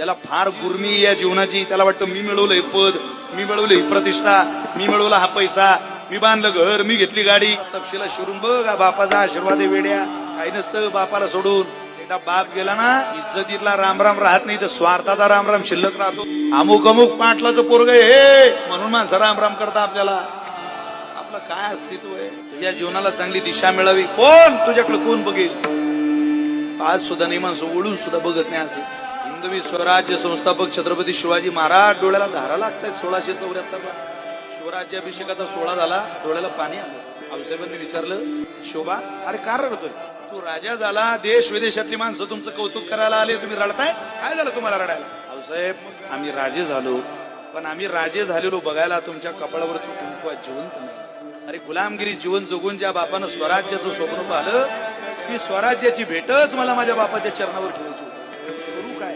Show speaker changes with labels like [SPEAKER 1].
[SPEAKER 1] त्याला फार गुर्मी या जीवनाची. त्याला वाटतं मी मिळवलंय पद मी मिळवलं ही प्रतिष्ठा मी मिळवला हा पैसा मी बांधलं घर मी घेतली गाडी. तपशीला शिरून बघ बापाचा आशीर्वाद आहे वेड्या. काही नसतं बापाला सोडून. एकदा बाप गेला ना इज्जतीतला रामराम राहत नाही तर स्वार्थाचा रामराम शिल्लक राहतो. अमुक अमुक पाटलाचं पोरग हे म्हणून माणसं रामराम करता आपल्याला. आपलं काय अस्तित्व आहे? तुझ्या जीवनाला चांगली दिशा मिळावी. कोण तुझ्याकडे कोण बघेल? आज सुद्धा नाही माणसं ओढून सुद्धा बघत नाही असं. हिंदवी स्वराज्य संस्थापक छत्रपती शिवाजी महाराज. डोळ्याला धारा लागतात सोळाशे चौऱ्याहत्तरला शिवराज्याभिषेकाचा सोहळा झाला. डोळ्याला पाणी आलं. आऊसाहेबांनी विचारलं शोभा अरे का रडतोय? तू राजा झाला देश विदेशातली माणसं तुमचं कौतुक करायला आले तुम्ही रडताय? काय झालं तुम्हाला रडायला? आऊसाहेब आम्ही राजे झालो. पण आम्ही राजे झालेलो बघायला तुमच्या कपाळावरचं कुंकू जिवंत नाही. अरे गुलामगिरी जीवन जगून ज्या बापानं स्वराज्याचं स्वप्न पाहिलं ती स्वराज्याची भेटच मला माझ्या बापाच्या चरणावर ठेवायची काय?